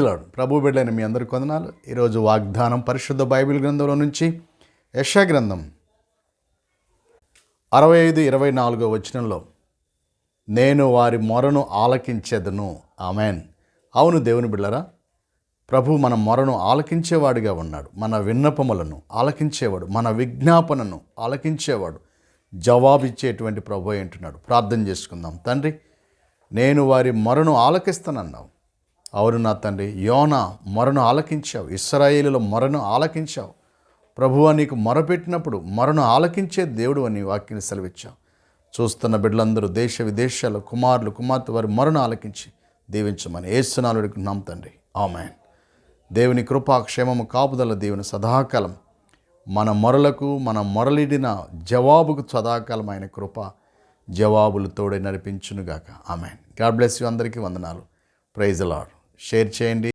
ప్రభు బిడ్డలైన మీ అందరి కొందనాలు. ఈరోజు వాగ్దానం పరిశుద్ధ బైబిల్ గ్రంథంలో నుంచి యశా గ్రంథం అరవై ఐదు ఇరవై నాలుగో వచనంలో నేను వారి మొరను ఆలకించేదను. ఆమెన్. అవును దేవుని బిళ్ళరా ప్రభు మన మొరను ఆలకించేవాడిగా ఉన్నాడు. మన విన్నపములను ఆలకించేవాడు మన విజ్ఞాపనను ఆలకించేవాడు జవాబిచ్చేటువంటి ప్రభు అంటున్నాడు ప్రార్థన చేసుకుందాం. తండ్రి నేను వారి మొరను ఆలకిస్తానన్నావు. అవును నా తండ్రి యోన మొరను ఆలకించావు ఇస్రాయేలులో మొరను ఆలకించావు. ప్రభువా నీకు మొరపెట్టినప్పుడు మొరను ఆలకించే దేవుడు అని వాక్యం సెలవిచ్చావు. చూస్తున్న బిడ్డలందరూ దేశ విదేశాల కుమారులు కుమార్తె వారి మొరను ఆలకించి దీవించమని ఏసునాలు అడుగుతున్నాం తండ్రి. ఆమెన్. దేవుని కృపా క్షేమము కాపుదల దేవుని సదాకాలం. మన మొరలకు మన మొరలిడిన జవాబుకు సదాకాలం ఆయన కృప జవాబులు తోడే నడిపించునుగాక. ఆమెన్. గాడ్ బ్లెస్ యూ అందరికీ వందనాలు. ప్రైజ్ లాడ్ షేర్ చేయండి.